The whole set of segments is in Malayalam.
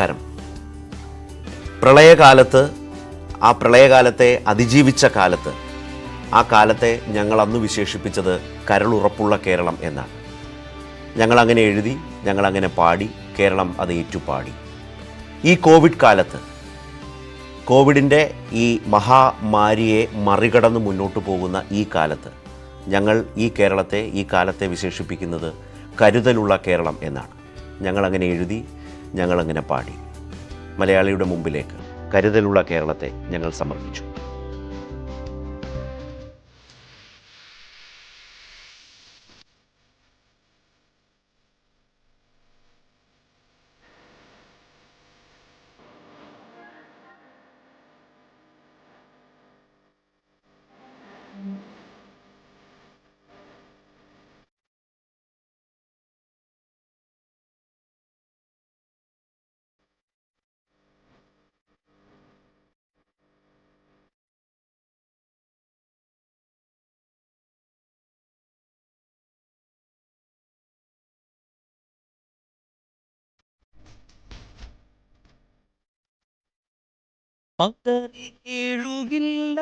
നമസ്കാരം. പ്രളയകാലത്ത് ആ പ്രളയകാലത്തെ അതിജീവിച്ച കാലത്ത് ആ കാലത്തെ ഞങ്ങൾ അന്ന് വിശേഷിപ്പിച്ചത് കരളുറപ്പുള്ള കേരളം എന്നാണ്. ഞങ്ങളങ്ങനെ എഴുതി ഞങ്ങളങ്ങനെ പാടി കേരളം അത് ഏറ്റുപാടി. ഈ കോവിഡ് കാലത്ത് കോവിഡിന്റെ ഈ മഹാമാരിയെ മറികടന്ന് മുന്നോട്ട് പോകുന്ന ഈ കാലത്ത് ഞങ്ങൾ ഈ കേരളത്തെ ഈ കാലത്തെ വിശേഷിപ്പിക്കുന്നത് കരുതലുള്ള കേരളം എന്നാണ്. ഞങ്ങളങ്ങനെ എഴുതി ഞങ്ങളങ്ങനെ പാടി. മലയാളിയുടെ മുമ്പിലേക്ക് കരുതലുള്ള കേരളത്തെ ഞങ്ങൾ സമർപ്പിച്ചു. മകരേഴുകില്ല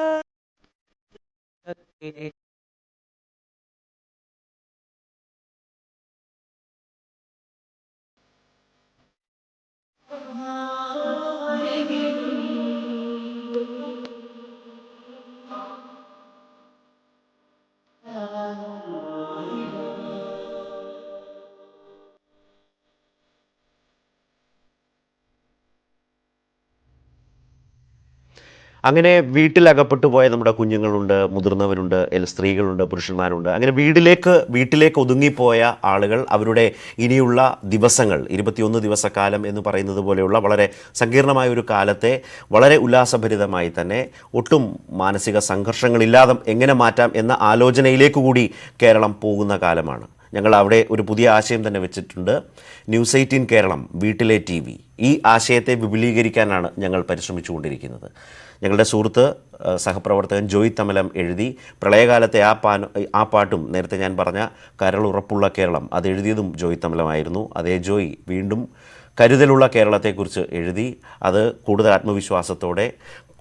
അങ്ങനെ വീട്ടിലകപ്പെട്ടു പോയ നമ്മുടെ കുഞ്ഞുങ്ങളുണ്ട് മുതിർന്നവരുണ്ട് സ്ത്രീകളുണ്ട് പുരുഷന്മാരുണ്ട്. അങ്ങനെ വീട്ടിലേക്ക് വീട്ടിലേക്ക് ഒതുങ്ങിപ്പോയ ആളുകൾ അവരുടെ ഇനിയുള്ള ദിവസങ്ങൾ ഇരുപത്തിയൊന്ന് ദിവസക്കാലം എന്ന് പറയുന്നത് പോലെയുള്ള വളരെ സങ്കീർണമായ ഒരു കാലത്തെ വളരെ ഉല്ലാസഭരിതമായി തന്നെ ഒട്ടും മാനസിക സംഘർഷങ്ങളില്ലാതെ എങ്ങനെ മാറ്റാം എന്ന ആലോചനയിലേക്ക് കൂടി കേരളം പോകുന്ന കാലമാണ്. ഞങ്ങൾ അവിടെ ഒരു പുതിയ ആശയം തന്നെ വെച്ചിട്ടുണ്ട്. ന്യൂസ് എയ്റ്റീൻ കേരളം വീട്ടിലെ ടി ഈ ആശയത്തെ വിപുലീകരിക്കാനാണ് ഞങ്ങൾ പരിശ്രമിച്ചുകൊണ്ടിരിക്കുന്നത്. ഞങ്ങളുടെ സുഹൃത്ത് സഹപ്രവർത്തകൻ ജോയ് തമലം എഴുതി. പ്രളയകാലത്തെ ആ പാ ആ പാട്ടും നേരത്തെ ഞാൻ പറഞ്ഞ കരളുറപ്പുള്ള കേരളം അത് എഴുതിയതും ജോയ് തമലമായിരുന്നു. അതേ ജോയ് വീണ്ടും കരുതലുള്ള കേരളത്തെക്കുറിച്ച് എഴുതി. അത് കൂടുതൽ ആത്മവിശ്വാസത്തോടെ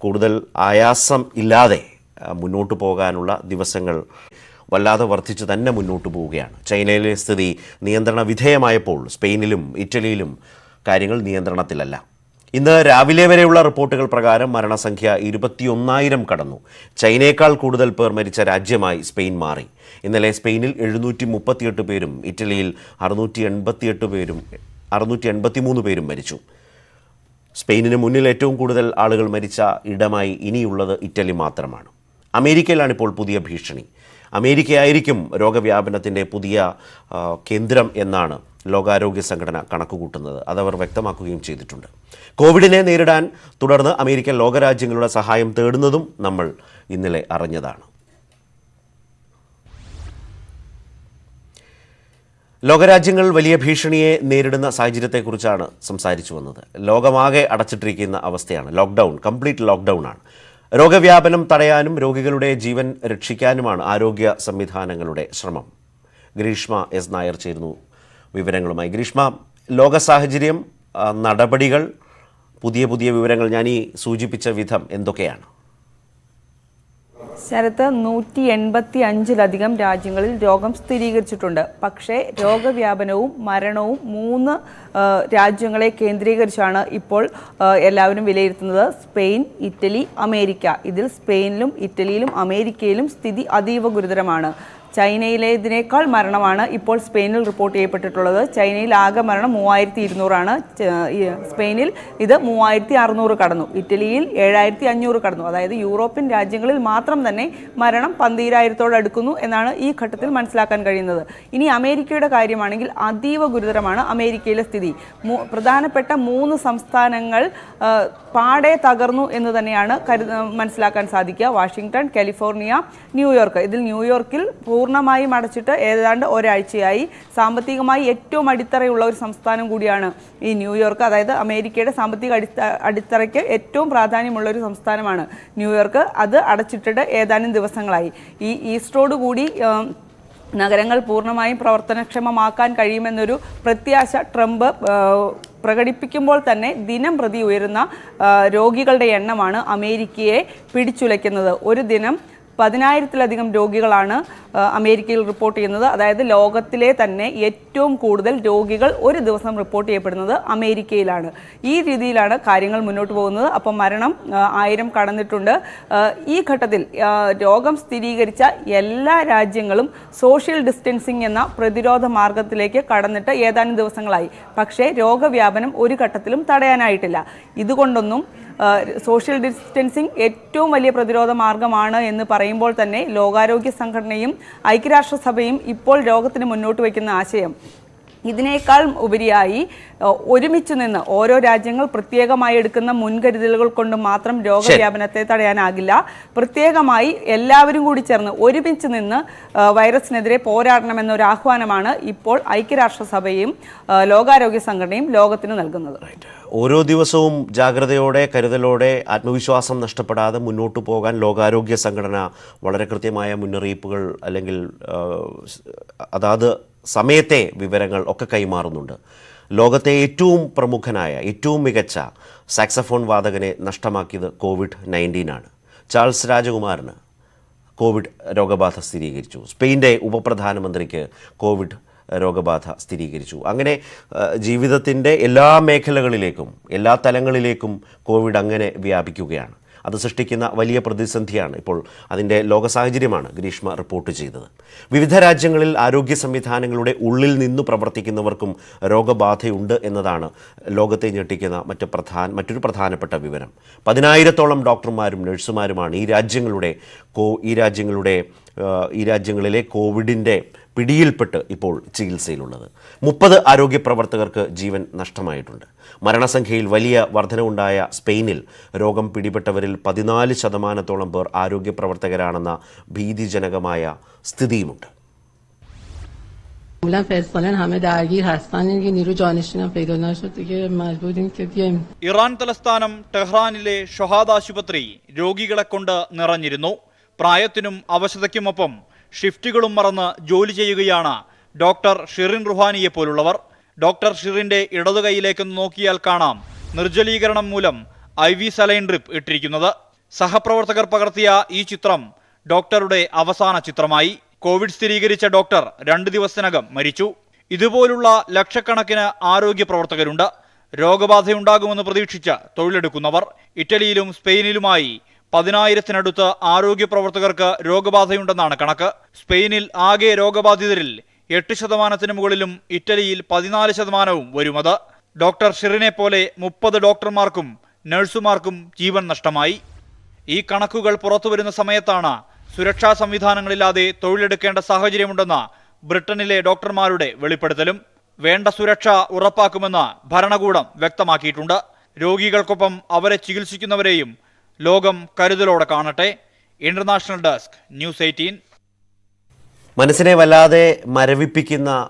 കൂടുതൽ ആയാസം ഇല്ലാതെ മുന്നോട്ട് പോകാനുള്ള ദിവസങ്ങൾ വല്ലാതെ വർദ്ധിച്ച് തന്നെ മുന്നോട്ട് പോവുകയാണ്. ചൈനയിലെ സ്ഥിതി നിയന്ത്രണ വിധേയമായപ്പോൾ സ്പെയിനിലും ഇറ്റലിയിലും കാര്യങ്ങൾ നിയന്ത്രണത്തിലല്ല. ഇന്ന് രാവിലെ വരെയുള്ള റിപ്പോർട്ടുകൾ പ്രകാരം മരണസംഖ്യ ഇരുപത്തിയൊന്നായിരം കടന്നു. ചൈനയേക്കാൾ കൂടുതൽ പേർ മരിച്ച രാജ്യമായി സ്പെയിൻ മാറി. ഇന്നലെ സ്പെയിനിൽ എഴുന്നൂറ്റി മുപ്പത്തിയെട്ട് പേരും ഇറ്റലിയിൽ അറുന്നൂറ്റി എൺപത്തിയെട്ട് പേരും അറുന്നൂറ്റി എൺപത്തിമൂന്ന് പേരും മരിച്ചു. സ്പെയിനിന് മുന്നിൽ ഏറ്റവും കൂടുതൽ ആളുകൾ മരിച്ച ഇടമായി ഇനിയുള്ളത് ഇറ്റലി മാത്രമാണ്. അമേരിക്കയിലാണിപ്പോൾ പുതിയ ഭീഷണി. അമേരിക്കയായിരിക്കും രോഗവ്യാപനത്തിന്റെ പുതിയ കേന്ദ്രം എന്നാണ് ലോകാരോഗ്യ സംഘടന കണക്കുകൂട്ടുന്നത്. അതവർ വ്യക്തമാക്കുകയും ചെയ്തിട്ടുണ്ട്. കോവിഡിനെ നേരിടാൻ തുടർന്ന് അമേരിക്കൻ ലോകരാജ്യങ്ങളുടെ സഹായം തേടുന്നതും നമ്മൾ ഇന്നലെ അറിഞ്ഞതാണ്. ലോകരാജ്യങ്ങൾ വലിയ ഭീഷണിയെ നേരിടുന്ന സാഹചര്യത്തെക്കുറിച്ചാണ് സംസാരിച്ചു വന്നത്. ലോകമാകെ അടച്ചിട്ടിരിക്കുന്ന അവസ്ഥയാണ്. ലോക്ക്ഡൗൺ കംപ്ലീറ്റ് ലോക്ക്ഡൗൺ ആണ്. രോഗവ്യാപനം തടയാനും രോഗികളുടെ ജീവൻ രക്ഷിക്കാനുമാണ് ആരോഗ്യ സംവിധാനങ്ങളുടെ ശ്രമം. ഗ്രീഷ്മ എസ് നായർ ചേരുന്നു വിവരങ്ങളുമായി. ഗ്രീഷ്മ ലോക സാഹചര്യം നടപടികൾ പുതിയ പുതിയ വിവരങ്ങൾ ഞാൻ ഈ സൂചിപ്പിച്ച വിധം എന്തൊക്കെയാണ്? ശരത്ത് നൂറ്റി എൺപത്തി അഞ്ചിലധികം രാജ്യങ്ങളിൽ രോഗം സ്ഥിരീകരിച്ചിട്ടുണ്ട്. പക്ഷേ രോഗവ്യാപനവും മരണവും മൂന്ന് രാജ്യങ്ങളെ കേന്ദ്രീകരിച്ചാണ് ഇപ്പോൾ എല്ലാവരും വിലയിരുത്തുന്നത്. Spain Italy America. ഇതിൽ സ്പെയിനിലും ഇറ്റലിയിലും അമേരിക്കയിലും സ്ഥിതി അതീവ ഗുരുതരമാണ്. ചൈനയിലേതിനേക്കാൾ മരണമാണ് ഇപ്പോൾ സ്പെയിനിൽ റിപ്പോർട്ട് ചെയ്യപ്പെട്ടിട്ടുള്ളത്. ചൈനയിൽ ആകെ മരണം മൂവായിരത്തി ഇരുന്നൂറാണ് സ്പെയിനിൽ ഇത് മൂവായിരത്തി അറുന്നൂറ് കടന്നു. ഇറ്റലിയിൽ ഏഴായിരത്തി അഞ്ഞൂറ് കടന്നു. അതായത് യൂറോപ്യൻ രാജ്യങ്ങളിൽ മാത്രം തന്നെ മരണം പന്തീരായിരത്തോടടുക്കുന്നു എന്നാണ് ഈ ഘട്ടത്തിൽ മനസ്സിലാക്കാൻ കഴിയുന്നത്. ഇനി അമേരിക്കയുടെ കാര്യമാണെങ്കിൽ അതീവ ഗുരുതരമാണ് അമേരിക്കയിലെ സ്ഥിതി. പ്രധാനപ്പെട്ട മൂന്ന് സംസ്ഥാനങ്ങൾ പാടെ തകർന്നു എന്ന് തന്നെയാണ് മനസ്സിലാക്കാൻ സാധിക്കുക. Washington California New York. ഇതിൽ ന്യൂയോർക്കിൽ പൂർണമായും അടച്ചിട്ട് ഏതാണ്ട് ഒരാഴ്ചയായി. സാമ്പത്തികമായി ഏറ്റവും അടിത്തറയുള്ള ഒരു സംസ്ഥാനം കൂടിയാണ് ഈ ന്യൂയോർക്ക് അതായത് അമേരിക്കയുടെ സാമ്പത്തിക അടിത്ത അടിത്തറയ്ക്ക് ഏറ്റവും പ്രാധാന്യമുള്ള ഒരു സംസ്ഥാനമാണ് ന്യൂയോർക്ക് അത് അടച്ചിട്ടിട്ട് ഏതാനും ദിവസങ്ങളായി. ഈ ഈസ്റ്ററോടുകൂടി കൂടി നഗരങ്ങൾ പൂർണമായും പ്രവർത്തനക്ഷമമാക്കാൻ കഴിയുമെന്നൊരു പ്രത്യാശ ട്രംപ് പ്രകടിപ്പിക്കുമ്പോൾ തന്നെ ദിനം പ്രതി ഉയരുന്ന രോഗികളുടെ എണ്ണമാണ് അമേരിക്കയെ പിടിച്ചുലയ്ക്കുന്നത്. ഒരു ദിനം പതിനായിരത്തിലധികം രോഗികളാണ് അമേരിക്കയിൽ റിപ്പോർട്ട് ചെയ്യുന്നത്. അതായത് ലോകത്തിലെ തന്നെ ഏറ്റവും കൂടുതൽ രോഗികൾ ഒരു ദിവസം റിപ്പോർട്ട് ചെയ്യപ്പെടുന്നത് അമേരിക്കയിലാണ്. ഈ രീതിയിലാണ് കാര്യങ്ങൾ മുന്നോട്ട് പോകുന്നത്. അപ്പം മരണം ആയിരം കടന്നിട്ടുണ്ട്. ഈ ഘട്ടത്തിൽ രോഗം സ്ഥിരീകരിച്ച എല്ലാ രാജ്യങ്ങളും സോഷ്യൽ ഡിസ്റ്റൻസിങ് എന്ന പ്രതിരോധ മാർഗത്തിലേക്ക് കടന്നിട്ട് ഏതാനും ദിവസങ്ങളായി. പക്ഷേ രോഗവ്യാപനം ഒരു ഘട്ടത്തിലും തടയാനായിട്ടില്ല. ഇതുകൊണ്ടൊന്നും സോഷ്യൽ ഡിസ്റ്റൻസിങ് ഏറ്റവും വലിയ പ്രതിരോധ മാർഗമാണ് എന്ന് പറയുമ്പോൾ തന്നെ ലോകാരോഗ്യ സംഘടനയും ഐക്യരാഷ്ട്രസഭയും ഇപ്പോൾ രോഗത്തിന് മുന്നോട്ട് വയ്ക്കുന്ന ആശയം. ഇതിനേക്കാൾ ഉപരിയായി ഒരുമിച്ച് നിന്ന് ഓരോ രാജ്യങ്ങൾ പ്രത്യേകമായി എടുക്കുന്ന മുൻകരുതലുകൾ കൊണ്ട് മാത്രം രോഗവ്യാപനത്തെ തടയാനാകില്ല. പ്രത്യേകമായി എല്ലാവരും കൂടി ചേർന്ന് ഒരുമിച്ച് നിന്ന് വൈറസിനെതിരെ പോരാടണമെന്നൊരു ആഹ്വാനമാണ് ഇപ്പോൾ ഐക്യരാഷ്ട്രസഭയും ലോകാരോഗ്യ സംഘടനയും ലോകത്തിന് നൽകുന്നത്. ഓരോ ദിവസവും ജാഗ്രതയോടെ കരുതലോടെ ആത്മവിശ്വാസം നഷ്ടപ്പെടാതെ മുന്നോട്ട് പോകാൻ ലോകാരോഗ്യ സംഘടന വളരെ കൃത്യമായ മുന്നറിയിപ്പുകൾ അല്ലെങ്കിൽ അതാത് സമയത്തെ വിവരങ്ങൾ ഒക്കെ കൈമാറുന്നുണ്ട്. ലോകത്തെ ഏറ്റവും പ്രമുഖനായ ഏറ്റവും മികച്ച സാക്സഫോൺ വാദകനെ നഷ്ടമാക്കിയത് കോവിഡ് നയന്റീനാണ് ചാൾസ് രാജകുമാറിന് കോവിഡ് രോഗബാധ സ്ഥിരീകരിച്ചു. സ്പെയിന്റെ ഉപപ്രധാനമന്ത്രിക്ക് കോവിഡ് രോഗബാധ സ്ഥിരീകരിച്ചു. അങ്ങനെ ജീവിതത്തിന്റെ എല്ലാ മേഖലകളിലേക്കും എല്ലാ തലങ്ങളിലേക്കും കോവിഡ് അങ്ങനെ വ്യാപിക്കുകയാണ്. അത് സൃഷ്ടിക്കുന്ന വലിയ പ്രതിസന്ധിയാണ് ഇപ്പോൾ അതിന്റെ ലോക സാഹചര്യമാണ് ഗ്രീഷ്മ റിപ്പോർട്ട് ചെയ്തത്. വിവിധ രാജ്യങ്ങളിൽ ആരോഗ്യ സംവിധാനങ്ങളുടെ ഉള്ളിൽ നിന്ന് പ്രവർത്തിക്കുന്നവർക്കും രോഗബാധയുണ്ട് എന്നതാണ് ലോകത്തെ ഞെട്ടിക്കുന്ന മറ്റ് പ്രധാന മറ്റൊരു പ്രധാനപ്പെട്ട വിവരം. പതിനായിരത്തോളം ഡോക്ടർമാരും നഴ്സുമാരുമാണ് ഈ രാജ്യങ്ങളുടെ കോ ഈ രാജ്യങ്ങളുടെ ഈ രാജ്യങ്ങളിലെ കോവിഡിന്റെ പിടിയിൽപ്പെട്ട് ഇപ്പോൾ ചികിത്സയിലുള്ളത്. മുപ്പത് ആരോഗ്യ പ്രവർത്തകർക്ക് ജീവൻ നഷ്ടമായിട്ടുണ്ട്. മരണസംഖ്യയിൽ വലിയ വർധനവുണ്ടായ സ്പെയിനിൽ രോഗം പിടിപെട്ടവരിൽ പതിനാല് ശതമാനത്തോളം പേർ ആരോഗ്യ പ്രവർത്തകരാണെന്ന ഭീതിജനകമായ സ്ഥിതിയുമുണ്ട്. ഇറാൻ തലസ്ഥാനം ടെഹ്റാനിലെ ഷൊഹാദ് ആശുപത്രി രോഗികളെ കൊണ്ട് നിറഞ്ഞിരുന്നു. പ്രായത്തിനും അവശതയ്ക്കുമൊപ്പം ഷിഫ്റ്റുകളും മറന്ന് ജോലി ചെയ്യുകയാണ് ഡോക്ടർ ഷിറിൻ റുഹാനിയെ പോലുള്ളവർ. ഡോക്ടർ ഷിറിന്റെ ഇടതുകൈയിലേക്ക് നോക്കിയാൽ കാണാം നിർജലീകരണം മൂലം ഐ വി സലൈൻ ഡ്രിപ്പ് ഇട്ടിരിക്കുന്നത്. സഹപ്രവർത്തകർ പകർത്തിയ ഈ ചിത്രം ഡോക്ടറുടെ അവസാന ചിത്രമായി. കോവിഡ് സ്ഥിരീകരിച്ച ഡോക്ടർ രണ്ട് ദിവസത്തിനകം മരിച്ചു. ഇതുപോലുള്ള ലക്ഷക്കണക്കിന് ആരോഗ്യ പ്രവർത്തകരുണ്ട്. രോഗബാധയുണ്ടാകുമെന്ന് പ്രതീക്ഷിച്ച് തൊഴിലെടുക്കുന്നവർ. ഇറ്റലിയിലും സ്പെയിനിലുമായി പതിനായിരത്തിനടുത്ത് ആരോഗ്യ പ്രവർത്തകർക്ക് രോഗബാധയുണ്ടെന്നാണ് കണക്ക്. സ്പെയിനിൽ ആകെ രോഗബാധിതരിൽ എട്ട് ശതമാനത്തിന് മുകളിലും ഇറ്റലിയിൽ പതിനാല് ശതമാനവും വരുമത് ഡോക്ടർ ഷിറിനെ പോലെ മുപ്പത് ഡോക്ടർമാർക്കും നഴ്സുമാർക്കും ജീവൻ നഷ്ടമായി. ഈ കണക്കുകൾ പുറത്തുവരുന്ന സമയത്താണ് സുരക്ഷാ സംവിധാനങ്ങളില്ലാതെ തൊഴിലെടുക്കേണ്ട സാഹചര്യമുണ്ടെന്ന ബ്രിട്ടനിലെ ഡോക്ടർമാരുടെ വെളിപ്പെടുത്തലും. വേണ്ട സുരക്ഷ ഉറപ്പാക്കുമെന്ന് ഭരണകൂടം വ്യക്തമാക്കിയിട്ടുണ്ട്. രോഗികൾക്കൊപ്പം അവരെ ചികിത്സിക്കുന്നവരെയും ലോകം കരുതലോടെ കാണട്ടെ. ഇന്റർനാഷണൽ ഡെസ്ക് ന്യൂസ് എയ്റ്റീൻ മനസ്സിനെ വല്ലാതെ മരവിപ്പിക്കുന്ന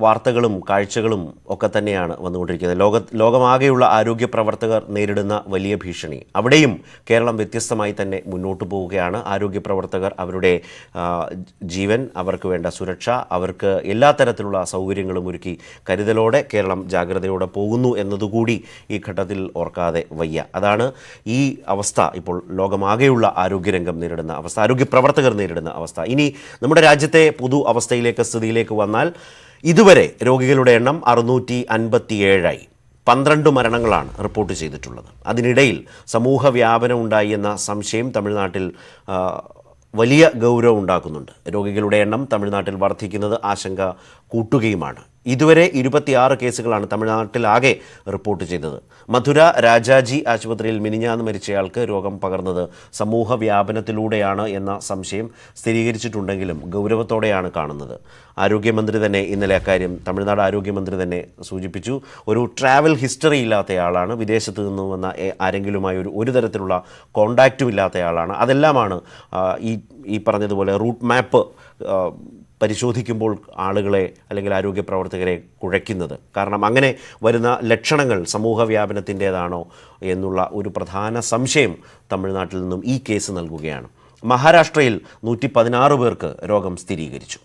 വാർത്തകളും കാഴ്ചകളും ഒക്കെ തന്നെയാണ് വന്നുകൊണ്ടിരിക്കുന്നത്. ലോക ലോകമാകെയുള്ള ആരോഗ്യ പ്രവർത്തകർ നേരിടുന്ന വലിയ ഭീഷണി. അവിടെയും കേരളം വ്യത്യസ്തമായി തന്നെ മുന്നോട്ട് പോവുകയാണ്. ആരോഗ്യ പ്രവർത്തകർ അവരുടെ ജീവൻ അവർക്ക് വേണ്ട സുരക്ഷ അവർക്ക് എല്ലാ തരത്തിലുള്ള സൗകര്യങ്ങളും ഒരുക്കി കരുതലോടെ കേരളം ജാഗ്രതയോടെ പോകുന്നു എന്നതുകൂടി ഈ ഘട്ടത്തിൽ ഓർക്കാതെ വയ്യ. അതാണ് ഈ അവസ്ഥ ഇപ്പോൾ ലോകമാകെയുള്ള ആരോഗ്യരംഗം നേരിടുന്ന അവസ്ഥ ആരോഗ്യ പ്രവർത്തകർ നേരിടുന്ന അവസ്ഥ. ഇനി നമ്മുടെ രാജ്യത്തെ പൊതു അവസ്ഥയിലേക്ക് സ്ഥിതിയിലേക്ക് വന്നാൽ ഇതുവരെ രോഗികളുടെ എണ്ണം അറുന്നൂറ്റി അൻപത്തിയേഴായി പന്ത്രണ്ട് മരണങ്ങളാണ് റിപ്പോർട്ട് ചെയ്തിട്ടുള്ളത്. അതിനിടയിൽ സമൂഹ വ്യാപനം ഉണ്ടായി എന്ന സംശയം തമിഴ്നാട്ടിൽ വലിയ ഗൗരവം ഉണ്ടാക്കുന്നുണ്ട്. രോഗികളുടെ എണ്ണം തമിഴ്നാട്ടിൽ വർദ്ധിക്കുന്നത് ആശങ്ക കൂട്ടുകയുമാണ്. ഇതുവരെ ഇരുപത്തിയാറ് കേസുകളാണ് തമിഴ്നാട്ടിലാകെ റിപ്പോർട്ട് ചെയ്തത്. മധുര രാജാജി ആശുപത്രിയിൽ മിനിഞ്ഞാന്ന് മരിച്ചയാൾക്ക് രോഗം പകർന്നത് സമൂഹ വ്യാപനത്തിലൂടെയാണ് എന്ന സംശയം സ്ഥിരീകരിച്ചിട്ടുണ്ടെങ്കിലും ഗൗരവത്തോടെയാണ് കാണുന്നത്. ആരോഗ്യമന്ത്രി തന്നെ ഇന്നലെ അക്കാര്യം തമിഴ്നാട് ആരോഗ്യമന്ത്രി തന്നെ സൂചിപ്പിച്ചു. ഒരു ട്രാവൽ ഹിസ്റ്ററി ഇല്ലാത്തയാളാണ് വിദേശത്ത് നിന്ന് വന്ന ആരെങ്കിലുമായി ഒരു ഒരു തരത്തിലുള്ള കോണ്ടാക്റ്റും ഇല്ലാത്തയാളാണ്. അതെല്ലാമാണ് ഈ ഈ പറഞ്ഞതുപോലെ റൂട്ട് മാപ്പ് പരിശോധിക്കുമ്പോൾ ആളുകളെ അല്ലെങ്കിൽ ആരോഗ്യ പ്രവർത്തകരെ കുഴയ്ക്കുന്നത്. കാരണം അങ്ങനെ വരുന്ന ലക്ഷണങ്ങൾ സമൂഹ വ്യാപനത്തിന്റേതാണോ എന്നുള്ള ഒരു പ്രധാന സംശയം തമിഴ്നാട്ടിൽ നിന്നും ഈ കേസ് നൽകുകയാണ്. മഹാരാഷ്ട്രയിൽ നൂറ്റി പതിനാറ് പേർക്ക് രോഗം സ്ഥിരീകരിച്ചു.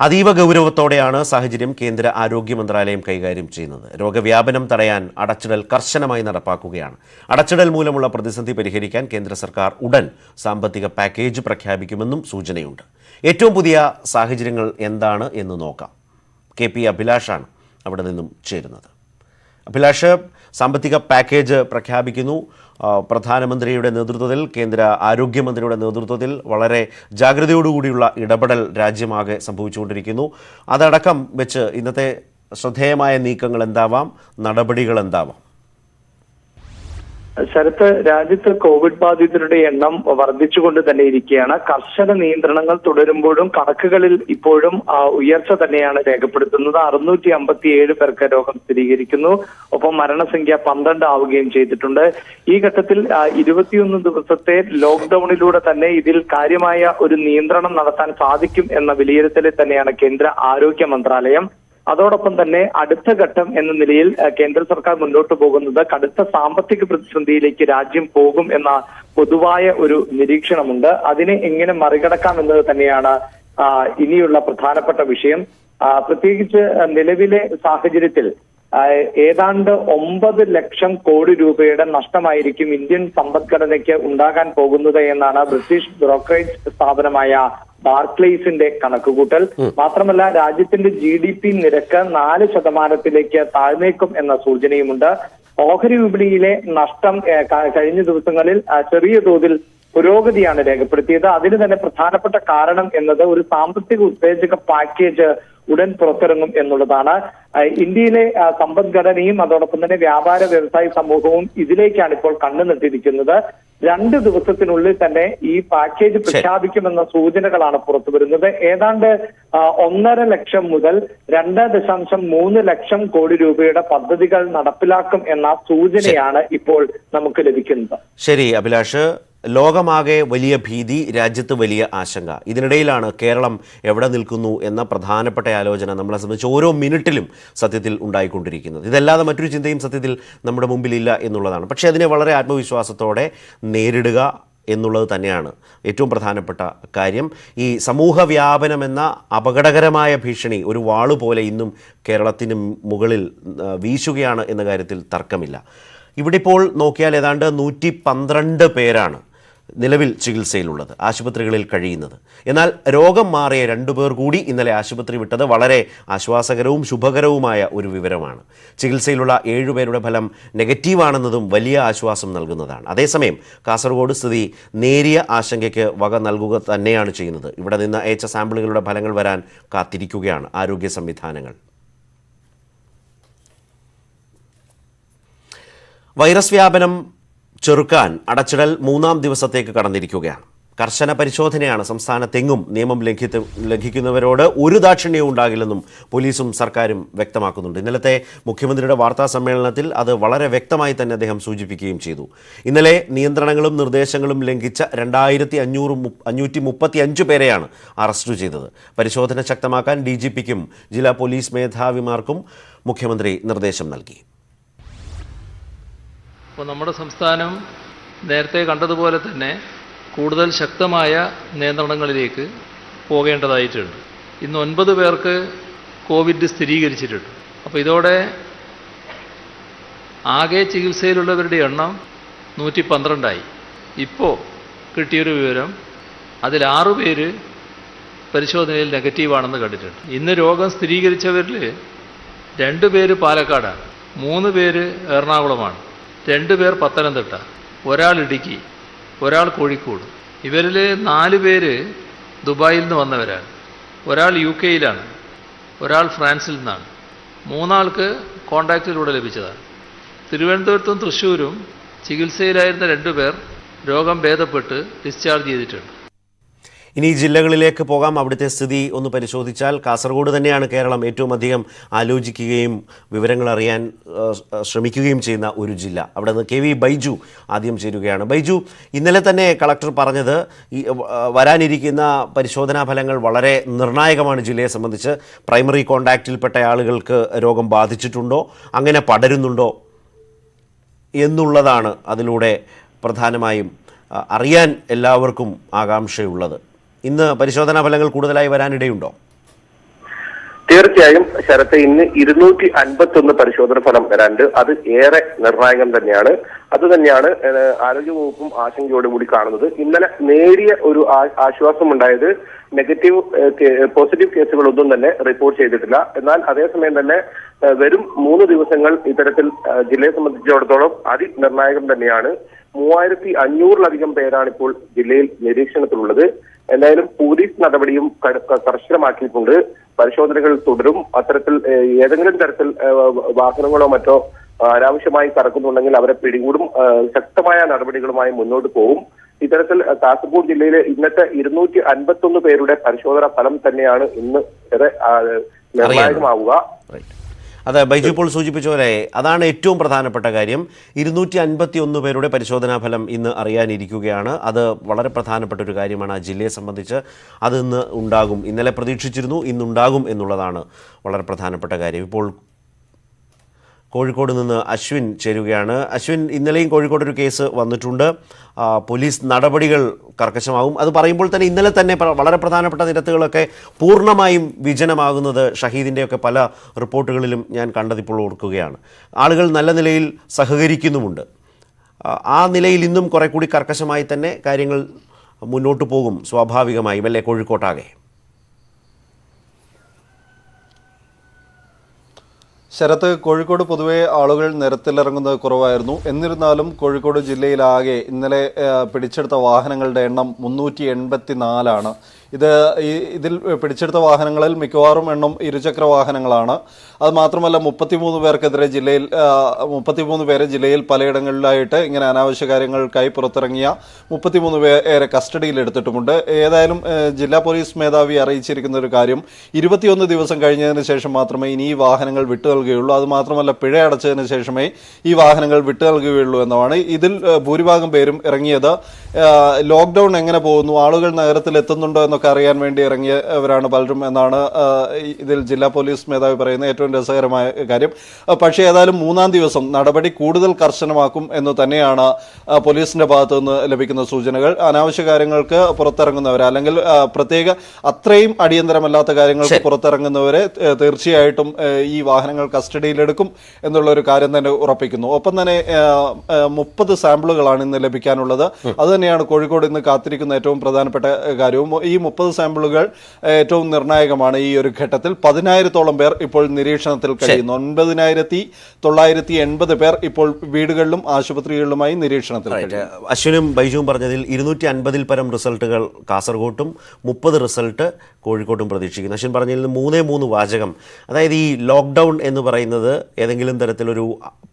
അതീവ ഗൗരവത്തോടെയാണ് സാഹചര്യം കേന്ദ്ര ആരോഗ്യ മന്ത്രാലയം കൈകാര്യം ചെയ്യുന്നത്. രോഗവ്യാപനം തടയാൻ അടച്ചിടൽ കർശനമായി നടപ്പാക്കുകയാണ്. അടച്ചിടൽ മൂലമുള്ള പ്രതിസന്ധി പരിഹരിക്കാൻ കേന്ദ്ര സർക്കാർ ഉടൻ സാമ്പത്തിക പാക്കേജ് പ്രഖ്യാപിക്കുമെന്നും സൂചനയുണ്ട്. ഏറ്റവും പുതിയ സാഹചര്യങ്ങൾ എന്താണ് എന്ന് നോക്കാം. കെ പി അഭിലാഷാണ് അവിടെ നിന്നും ചേരുന്നത്. അഭിലാഷ് സാമ്പത്തിക പാക്കേജ് പ്രഖ്യാപിക്കുന്നു. പ്രധാനമന്ത്രിയുടെ നേതൃത്വത്തിൽ കേന്ദ്ര ആരോഗ്യമന്ത്രിയുടെ നേതൃത്വത്തിൽ വളരെ ജാഗ്രതയോടുകൂടിയുള്ള ഇടപെടൽ രാജ്യമാകെ സംഭവിച്ചുകൊണ്ടിരിക്കുന്നു. അതടക്കം വെച്ച് ഇന്നത്തെ ശ്രദ്ധേയമായ നീക്കങ്ങൾ എന്താവാം? നടപടികൾ എന്താവാം? ശരത്ത് രാജ്യത്ത് കോവിഡ് ബാധിതരുടെ എണ്ണം വർദ്ധിച്ചുകൊണ്ട് തന്നെ ഇരിക്കുകയാണ്. കർശന നിയന്ത്രണങ്ങൾ തുടരുമ്പോഴും കണക്കുകളിൽ ഇപ്പോഴും ഉയർച്ച തന്നെയാണ് രേഖപ്പെടുത്തുന്നത്. അറുന്നൂറ്റി അമ്പത്തി ഏഴ് പേർക്ക് രോഗം സ്ഥിരീകരിക്കുന്നു. ഒപ്പം മരണസംഖ്യ പന്ത്രണ്ട് ആവുകയും ചെയ്തിട്ടുണ്ട്. ഈ ഘട്ടത്തിൽ ഇരുപത്തിയൊന്ന് ദിവസത്തെ ലോക്ക്ഡൌണിലൂടെ തന്നെ ഇതിൽ കാര്യമായ ഒരു നിയന്ത്രണം നടത്താൻ സാധിക്കും എന്ന വിലയിരുത്തലിൽ തന്നെയാണ് കേന്ദ്ര ആരോഗ്യ മന്ത്രാലയം അതോടൊപ്പം തന്നെ അടുത്ത ഘട്ടം എന്ന നിലയിൽ കേന്ദ്ര സർക്കാർ മുന്നോട്ട് പോകുന്നത് കടുത്ത സാമ്പത്തിക പ്രതിസന്ധിയിലേക്ക് രാജ്യം പോകും എന്ന പൊതുവായ ഒരു നിരീക്ഷണമുണ്ട്. അതിനെ എങ്ങനെ മറികടക്കാം എന്നത് തന്നെയാണ് ഇനിയുള്ള പ്രധാനപ്പെട്ട വിഷയം. പ്രത്യേകിച്ച് നിലവിലെ സാഹചര്യത്തിൽ ഏതാണ്ട് ഒമ്പത് ലക്ഷം കോടി രൂപയുടെ നഷ്ടമായിരിക്കും ഇന്ത്യൻ സമ്പദ്ഘടനയ്ക്ക് ഉണ്ടാകാൻ പോകുന്നത് എന്നാണ് ബ്രിട്ടീഷ് ബ്രോക്കറേജ് സ്ഥാപനമായ ബാർക്ലേസിന്റെ കണക്കുകൂട്ടൽ. മാത്രമല്ല രാജ്യത്തിന്റെ ജി ഡി പി നിരക്ക് നാല് ശതമാനത്തിലേക്ക് താഴ്ന്നേക്കും എന്ന സൂചനയുമുണ്ട്. ഓഹരി വിപണിയിലെ നഷ്ടം കഴിഞ്ഞ ദിവസങ്ങളിൽ ചെറിയ തോതിൽ പുരോഗതിയാണ് രേഖപ്പെടുത്തിയത്. അതിന് തന്നെ പ്രധാനപ്പെട്ട കാരണം എന്നത് ഒരു സാമ്പത്തിക ഉത്തേജക പാക്കേജ് ഉടൻ പുറത്തിറങ്ങും എന്നുള്ളതാണ്. ഇന്ത്യയിലെ സമ്പദ്ഘടനയും അതോടൊപ്പം തന്നെ വ്യാപാര വ്യവസായ സമൂഹവും ഇതിലേക്കാണ് ഇപ്പോൾ കണ്ണു നട്ടിരിക്കുന്നത് രണ്ട് ദിവസത്തിനുള്ളിൽ തന്നെ ഈ പാക്കേജ് പ്രഖ്യാപിക്കുമെന്ന സൂചനകളാണ് പുറത്തു വരുന്നത്. ഏതാണ്ട് ഒന്നര ലക്ഷം മുതൽ രണ്ട് ദശാംശം മൂന്ന് ലക്ഷം കോടി രൂപയുടെ പദ്ധതികൾ നടപ്പിലാക്കും എന്ന സൂചനയാണ് ഇപ്പോൾ നമുക്ക് ലഭിക്കുന്നത്. ശരി അഭിലാഷ്. ലോകമാകെ വലിയ ഭീതി രാജ്യത്ത് വലിയ ആശങ്ക. ഇതിനിടയിലാണ് കേരളം എവിടെ നിൽക്കുന്നു എന്ന പ്രധാനപ്പെട്ട ആലോചന നമ്മളെ സംബന്ധിച്ച് ഓരോ മിനിറ്റിലും സത്യത്തിൽ ഉണ്ടായിക്കൊണ്ടിരിക്കുന്നത്. ഇതല്ലാതെ മറ്റൊരു ചിന്തയും സത്യത്തിൽ നമ്മുടെ മുമ്പിലില്ല എന്നുള്ളതാണ്. പക്ഷേ അതിനെ വളരെ ആത്മവിശ്വാസത്തോടെ നേരിടുക എന്നുള്ളത് തന്നെയാണ് ഏറ്റവും പ്രധാനപ്പെട്ട കാര്യം. ഈ സമൂഹ വ്യാപനം എന്ന അപകടകരമായ ഭീഷണി ഒരു വാളു പോലെ ഇന്നും കേരളത്തിന് മുകളിൽ വീശുകയാണ് എന്ന കാര്യത്തിൽ തർക്കമില്ല. ഇവിടെ ഇപ്പോൾ നോക്കിയാൽ ഏതാണ്ട് നൂറ്റി പന്ത്രണ്ട് പേരാണ് നിലവിൽ ചികിത്സയിലുള്ളത് ആശുപത്രികളിൽ കഴിയുന്നത്. എന്നാൽ രോഗം മാറിയ രണ്ടുപേർ കൂടി ഇന്നലെ ആശുപത്രി വിട്ടത് വളരെ ആശ്വാസകരവും ശുഭകരവുമായ ഒരു വിവരമാണ്. ചികിത്സയിലുള്ള ഏഴുപേരുടെ ഫലം നെഗറ്റീവാണെന്നതും വലിയ ആശ്വാസം നൽകുന്നതാണ്. അതേസമയം കാസർഗോഡ് സ്ഥിതി നേരിയ ആശങ്കയ്ക്ക് വക നൽകുക തന്നെയാണ് ചെയ്യുന്നത്. ഇവിടെ നിന്ന് അയച്ച സാമ്പിളുകളുടെ ഫലങ്ങൾ വരാൻ കാത്തിരിക്കുകയാണ് ആരോഗ്യ സംവിധാനങ്ങൾ. വൈറസ് വ്യാപനം ചെറുക്കാൻ അടച്ചിടൽ മൂന്നാം ദിവസത്തേക്ക് കടന്നിരിക്കുകയാണ്. കർശന പരിശോധനയാണ് സംസ്ഥാനത്തെങ്ങും നിയമം ലംഘിത്ത് ലംഘിക്കുന്നവരോട് ഒരു ദാക്ഷിണ്യവും ഉണ്ടാകില്ലെന്നും പോലീസും സർക്കാരും വ്യക്തമാക്കുന്നുണ്ട്. ഇന്നലത്തെ മുഖ്യമന്ത്രിയുടെ വാർത്താ സമ്മേളനത്തിൽ അത് വളരെ വ്യക്തമായി തന്നെ അദ്ദേഹം സൂചിപ്പിക്കുകയും ചെയ്തു. ഇന്നലെ നിയന്ത്രണങ്ങളും നിർദ്ദേശങ്ങളും ലംഘിച്ച രണ്ടായിരത്തി അഞ്ഞൂറ് അഞ്ഞൂറ്റി മുപ്പത്തി അഞ്ച് പേരെയാണ് അറസ്റ്റ് ചെയ്തത്. പരിശോധന ശക്തമാക്കാൻ ഡി ജില്ലാ പോലീസ് മേധാവിമാർക്കും മുഖ്യമന്ത്രി നിർദ്ദേശം നൽകി. അപ്പോൾ നമ്മുടെ സംസ്ഥാനം നേരത്തെ കണ്ടതുപോലെ തന്നെ കൂടുതൽ ശക്തമായ നിയന്ത്രണങ്ങളിലേക്ക് പോകേണ്ടതായിട്ടുണ്ട്. ഇന്ന് ഒൻപത് പേർക്ക് കോവിഡ് സ്ഥിരീകരിച്ചിട്ടുണ്ട്. അപ്പോൾ ഇതോടെ ആകെ ചികിത്സയിലുള്ളവരുടെ എണ്ണം നൂറ്റി പന്ത്രണ്ടായി ഇപ്പോൾ കിട്ടിയൊരു വിവരം അതിൽ ആറു പേര് പരിശോധനയിൽ നെഗറ്റീവാണെന്ന് കണ്ടിട്ടുണ്ട്. ഇന്ന് രോഗം സ്ഥിരീകരിച്ചവരിൽ രണ്ട് പേര് പാലക്കാടാണ് മൂന്ന് പേര് എറണാകുളമാണ്. രണ്ട് പേർ പത്തനംതിട്ട ഒരാൾ ഇടുക്കി ഒരാൾ കോഴിക്കോട്. ഇവരിൽ നാല് പേര് ദുബായിൽ നിന്ന് വന്നവരാണ്. ഒരാൾ യു കെയിലാണ് ഒരാൾ ഫ്രാൻസിൽ നിന്നാണ്. മൂന്നാൾക്ക് കോണ്ടാക്റ്റിലൂടെ ലഭിച്ചതാണ്. തിരുവനന്തപുരത്തും തൃശ്ശൂരും ചികിത്സയിലായിരുന്ന രണ്ടുപേർ രോഗം ഭേദപ്പെട്ട് ഡിസ്ചാർജ് ചെയ്തിട്ടുണ്ട്. ഇനി ജില്ലകളിലേക്ക് പോകാം. അവിടുത്തെ സ്ഥിതി ഒന്ന് പരിശോധിച്ചാൽ കാസർഗോഡ് തന്നെയാണ് കേരളം ഏറ്റവും അധികം ആലോചിക്കുകയും വിവരങ്ങൾ അറിയാൻ ശ്രമിക്കുകയും ചെയ്യുന്ന ഒരു ജില്ല. അവിടെ നിന്ന് കെ വി ബൈജു ആദ്യം ചേരുകയാണ്. ബൈജു ഇന്നലെ തന്നെ കളക്ടർ പറഞ്ഞത് ഈ വരാനിരിക്കുന്ന പരിശോധനാ ഫലങ്ങൾ വളരെ നിർണായകമാണ് ജില്ലയെ സംബന്ധിച്ച്. പ്രൈമറി കോണ്ടാക്റ്റിൽപ്പെട്ട ആളുകൾക്ക് രോഗം ബാധിച്ചിട്ടുണ്ടോ? അങ്ങനെ പടരുന്നുണ്ടോ? എന്നുള്ളതാണ് അതിലൂടെ പ്രധാനമായും അറിയാൻ എല്ലാവർക്കും ആകാംക്ഷയുള്ളത്. ഇന്ന് പരിശോധനാ ഫലങ്ങൾ കൂടുതലായി വരാനിടയുണ്ടോ? തീർച്ചയായും ശരത്ത് ഇന്ന് ഇരുന്നൂറ്റി അൻപത്തി ഒന്ന് പരിശോധന ഫലം വരാണ്ട് അത് ഏറെ നിർണായകം തന്നെയാണ്. അത് തന്നെയാണ് ആരോഗ്യവകുപ്പും ആശങ്കയോടുകൂടി കാണുന്നത്. ഇന്നലെ നേരിയ ഒരു ആശ്വാസം ഉണ്ടായത് നെഗറ്റീവ് പോസിറ്റീവ് കേസുകളൊന്നും തന്നെ റിപ്പോർട്ട് ചെയ്തിട്ടില്ല. എന്നാൽ അതേസമയം തന്നെ വരും മൂന്ന് ദിവസങ്ങൾ ഇത്തരത്തിൽ ജില്ലയെ സംബന്ധിച്ചിടത്തോളം അതിനിർണായകം തന്നെയാണ്. മൂവായിരത്തി അഞ്ഞൂറിലധികം പേരാണ് ഇപ്പോൾ ജില്ലയിൽ നിരീക്ഷണത്തിലുള്ളത്. എന്തായാലും പോലീസ് നടപടിയും കർശനമാക്കിയിട്ടുണ്ട്. പരിശോധനകൾ തുടരും. അത്തരത്തിൽ ഏതെങ്കിലും തരത്തിൽ വാഹനങ്ങളോ മറ്റോ അനാവശ്യമായി കറക്കുന്നുണ്ടെങ്കിൽ അവരെ പിടികൂടും. ശക്തമായ നടപടികളുമായി മുന്നോട്ട് പോകും ഇത്തരത്തിൽ കാസർഗോഡ് ജില്ലയിലെ ഇന്നത്തെ ഇരുന്നൂറ്റി അൻപത്തി ഒന്ന് പേരുടെ പരിശോധനാ ഫലം തന്നെയാണ് ഇന്ന് നിർണായകമാവുക. അതെ ബൈജു ഇപ്പോൾ സൂചിപ്പിച്ച പോലെ അതാണ് ഏറ്റവും പ്രധാനപ്പെട്ട കാര്യം. ഇരുന്നൂറ്റി അൻപത്തി ഒന്ന് പേരുടെ പരിശോധനാ ഫലം ഇന്ന് അറിയാനിരിക്കുകയാണ്. അത് വളരെ പ്രധാനപ്പെട്ട ഒരു കാര്യമാണ് ആ ജില്ലയെ സംബന്ധിച്ച്. അത് ഇന്ന് ഉണ്ടാകും. ഇന്നലെ പ്രതീക്ഷിച്ചിരുന്നു ഇന്നുണ്ടാകും എന്നുള്ളതാണ് വളരെ പ്രധാനപ്പെട്ട കാര്യം. ഇപ്പോൾ കോഴിക്കോട് നിന്ന് അശ്വിൻ ചേരുകയാണ്. അശ്വിൻ ഇന്നലെയും കോഴിക്കോട് ഒരു കേസ് വന്നിട്ടുണ്ട്. പോലീസ് നടപടികൾ കർക്കശമാകും. അത് പറയുമ്പോൾ തന്നെ ഇന്നലെ തന്നെ വളരെ പ്രധാനപ്പെട്ട നിരത്തുകളൊക്കെ പൂർണമായും വിജനമാകുന്നത് ഷഹീദിന്റെയൊക്കെ പല റിപ്പോർട്ടുകളിലും ഞാൻ കണ്ടതിപ്പോൾ ഓർക്കുകയാണ്. ആളുകൾ നല്ല നിലയിൽ സഹകരിക്കുന്നുമുണ്ട്. ആ നിലയിൽ ഇന്നും കുറെ കൂടി കർക്കശമായി തന്നെ കാര്യങ്ങൾ മുന്നോട്ട് പോകും സ്വാഭാവികമായും. അല്ലേ കോഴിക്കോട്ടാകെ? ശരത്ത് കോഴിക്കോട് പൊതുവെ ആളുകൾ നിരത്തിലിറങ്ങുന്നത് കുറവായിരുന്നു. എന്നിരുന്നാലും കോഴിക്കോട് ജില്ലയിലാകെ ഇന്നലെ പിടിച്ചെടുത്ത വാഹനങ്ങളുടെ എണ്ണം മുന്നൂറ്റി എൺപത്തി നാലാണ് ഇത് ഈ- ഇതിൽ പിടിച്ചെടുത്ത വാഹനങ്ങളിൽ മിക്കവാറും എണ്ണം ഇരുചക്ര വാഹനങ്ങളാണ്. അത് മാത്രമല്ല മുപ്പത്തിമൂന്ന് പേർക്കെതിരെ ജില്ലയിൽ മുപ്പത്തിമൂന്ന് പേരെ ജില്ലയിൽ പലയിടങ്ങളിലായിട്ട് ഇങ്ങനെ അനാവശ്യ കാര്യങ്ങൾക്കായി പുറത്തിറങ്ങിയ മുപ്പത്തിമൂന്ന് പേരെ കസ്റ്റഡിയിൽ എടുത്തിട്ടുമുണ്ട്. ഏതായാലും ജില്ലാ പോലീസ് മേധാവി അറിയിച്ചിരിക്കുന്ന ഒരു കാര്യം ഇരുപത്തിയൊന്ന് ദിവസം കഴിഞ്ഞതിന് ശേഷം മാത്രമേ ഇനി ഈ വാഹനങ്ങൾ വിട്ടു നൽകുകയുള്ളൂ. അത് മാത്രമല്ല പിഴ അടച്ചതിന് ശേഷമേ ഈ വാഹനങ്ങൾ വിട്ടു നൽകുകയുള്ളൂ എന്നതാണ് ഇതിൽ ഭൂരിഭാഗം പേരും ഇറങ്ങിയത്. ലോക്ക്ഡൌൺ എങ്ങനെ പോകുന്നു? ആളുകൾ നഗരത്തിൽ എത്തുന്നുണ്ടോ എന്നൊക്കെ അറിയാൻ വേണ്ടി ഇറങ്ങിയവരാണ് പലരും എന്നാണ് ഇതിൽ ജില്ലാ പോലീസ് മേധാവി പറയുന്ന ഏറ്റവും രസകരമായ കാര്യം പക്ഷേ ഏതായാലും മൂന്നാം ദിവസം നടപടി കൂടുതൽ കർശനമാക്കും എന്ന് തന്നെയാണ് പോലീസിന്റെ ഭാഗത്തു നിന്ന് ലഭിക്കുന്ന സൂചനകൾ. അനാവശ്യ കാര്യങ്ങൾക്ക് പുറത്തിറങ്ങുന്നവർ അല്ലെങ്കിൽ പ്രത്യേക അത്രയും അടിയന്തരമല്ലാത്ത കാര്യങ്ങൾക്ക് പുറത്തിറങ്ങുന്നവരെ തീർച്ചയായിട്ടും ഈ വാഹനങ്ങൾ കസ്റ്റഡിയിലെടുക്കും എന്നുള്ള ഒരു കാര്യം തന്നെ ഉറപ്പിക്കുന്നു. ഒപ്പം തന്നെ മുപ്പത് സാമ്പിളുകളാണ് ഇന്ന് ലഭിക്കാനുള്ളത്. അത് തന്നെയാണ് കോഴിക്കോട് ഇന്ന് കാത്തിരിക്കുന്ന ഏറ്റവും പ്രധാനപ്പെട്ട കാര്യവും. ഈ മുപ്പത് സാമ്പിളുകൾ ഏറ്റവും നിർണായകമാണ് ഈ ഒരു ഘട്ടത്തിൽ. പതിനായിരത്തോളം പേർ ഇപ്പോൾ നിരീക്ഷണത്തിൽ കഴിയുന്നു. ഒൻപതിനായിരത്തി തൊള്ളായിരത്തി എൺപത് പേർ ഇപ്പോൾ വീടുകളിലും ആശുപത്രികളിലുമായി നിരീക്ഷണത്തിൽ അശ്വിനും ബൈജുവും പറഞ്ഞതിൽ ഇരുന്നൂറ്റി അൻപതിൽ പരം റിസൾട്ടുകൾ കാസർഗോട്ടും മുപ്പത് റിസൾട്ട് കോഴിക്കോട്ടും പ്രതീക്ഷിക്കുന്നു. അശ്വിൻ പറഞ്ഞതിൽ മൂന്നേ മൂന്ന് വാചകം. അതായത് ഈ ലോക്ക്ഡൗൺ എന്ന് പറയുന്നത് ഏതെങ്കിലും തരത്തിലൊരു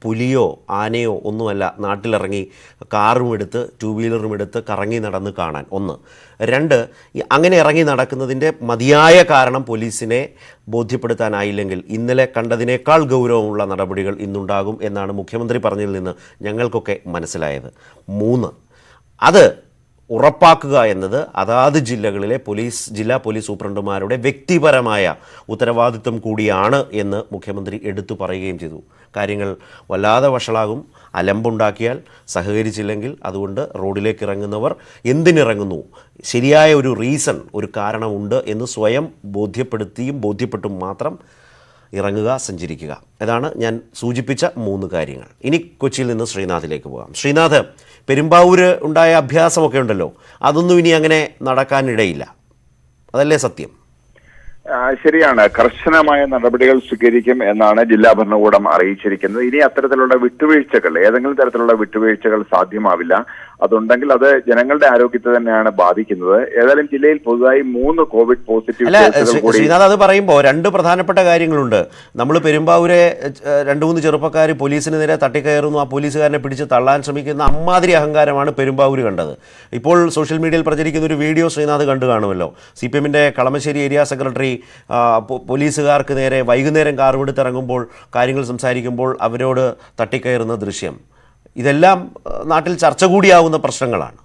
പുലിയോ ആനയോ ഒന്നുമല്ല. നാട്ടിലിറങ്ങി കാറും എടുത്ത് ടൂ വീലറും എടുത്ത് കറങ്ങി നടന്ന് കാണാൻ. ഒന്ന്. രണ്ട് അങ്ങനെ ഇറങ്ങി നടക്കുന്നതിന്റെ മതിയായ കാരണം പോലീസിനെ ബോധ്യപ്പെടുത്താനായില്ലെങ്കിൽ ഇന്നലെ കണ്ടതിനേക്കാൾ ഗൗരവമുള്ള നടപടികൾ ഇന്നുണ്ടാകും എന്നാണ് മുഖ്യമന്ത്രി പറഞ്ഞതിൽ നിന്ന് ഞങ്ങൾക്കൊക്കെ മനസ്സിലായത്. മൂന്ന് അത് ഉറപ്പാക്കുക എന്നത് അതാത് ജില്ലകളിലെ പോലീസ് ജില്ലാ പോലീസ് സൂപ്രണ്ടുമാരുടെ വ്യക്തിപരമായ ഉത്തരവാദിത്വം കൂടിയാണ് എന്ന് മുഖ്യമന്ത്രി എടുത്തു പറയുകയും ചെയ്തു. കാര്യങ്ങൾ വല്ലാതെ വഷളാകും. അലമ്പുണ്ടാക്കിയാൽ സഹകരിച്ചില്ലെങ്കിൽ അതുകൊണ്ട് റോഡിലേക്ക് ഇറങ്ങുന്നവർ എന്തിനിറങ്ങുന്നു? ശരിയായ ഒരു റീസൺ ഒരു കാരണമുണ്ട് എന്ന് സ്വയം ബോധ്യപ്പെടുത്തിയും ബോധ്യപ്പെട്ടും മാത്രം ഇറങ്ങുക സഞ്ചരിക്കുക. ഇതാണ് ഞാൻ സൂചിപ്പിച്ച മൂന്ന് കാര്യങ്ങൾ. ഇനി കൊച്ചിയിൽ നിന്ന് ശ്രീനാഥിലേക്ക് പോകാം. ശ്രീനാഥ് പെരുമ്പാവൂര് ഉണ്ടായ അഭ്യാസമൊക്കെ ഉണ്ടല്ലോ. അതൊന്നും ഇനി അങ്ങനെ നടക്കാനിടയില്ല. അതല്ലേ സത്യം? ശരിയാണ്. കർശനമായ നടപടികൾ സ്വീകരിക്കും എന്നാണ് ജില്ലാ ഭരണകൂടം അറിയിച്ചിരിക്കുന്നത്. ഇനി അത്തരത്തിലുള്ള വിട്ടുവീഴ്ചകൾ ഏതെങ്കിലും തരത്തിലുള്ള വിട്ടുവീഴ്ചകൾ സാധ്യമാവില്ല. അതുണ്ടെങ്കിൽ അത് ജനങ്ങളുടെ ആരോഗ്യത്തെ തന്നെയാണ് ബാധിക്കുന്നത്. ഏതായാലും ജില്ലയിൽ പുതുതായി മൂന്ന് കോവിഡ് പോസിറ്റീവ് ശ്രീനാഥ് അത് പറയുമ്പോൾ രണ്ട് പ്രധാനപ്പെട്ട കാര്യങ്ങളുണ്ട്. നമ്മൾ പെരുമ്പാവൂരെ രണ്ട് മൂന്ന് ചെറുപ്പക്കാർ പോലീസിന് നേരെ തട്ടിക്കയറുന്നു. ആ പോലീസുകാരനെ പിടിച്ച് തള്ളാൻ ശ്രമിക്കുന്ന അമ്മാതിരി അഹങ്കാരമാണ് പെരുമ്പാവൂര് കണ്ടത്. ഇപ്പോൾ സോഷ്യൽ മീഡിയയിൽ പ്രചരിക്കുന്ന ഒരു വീഡിയോ ശ്രീനാഥ് കണ്ടു കാണുമല്ലോ. സി പി എമ്മിന്റെ കളമശ്ശേരി ഏരിയ സെക്രട്ടറി പോലീസുകാർക്ക് നേരെ വൈകുന്നേരം കാറുമെടുത്തിറങ്ങുമ്പോൾ കാര്യങ്ങൾ സംസാരിക്കുമ്പോൾ അവരോട് തട്ടിക്കയറുന്ന ദൃശ്യം. ഇതെല്ലാം നാട്ടിൽ ചർച്ച കൂടിയാവുന്ന പ്രശ്നങ്ങളാണ്.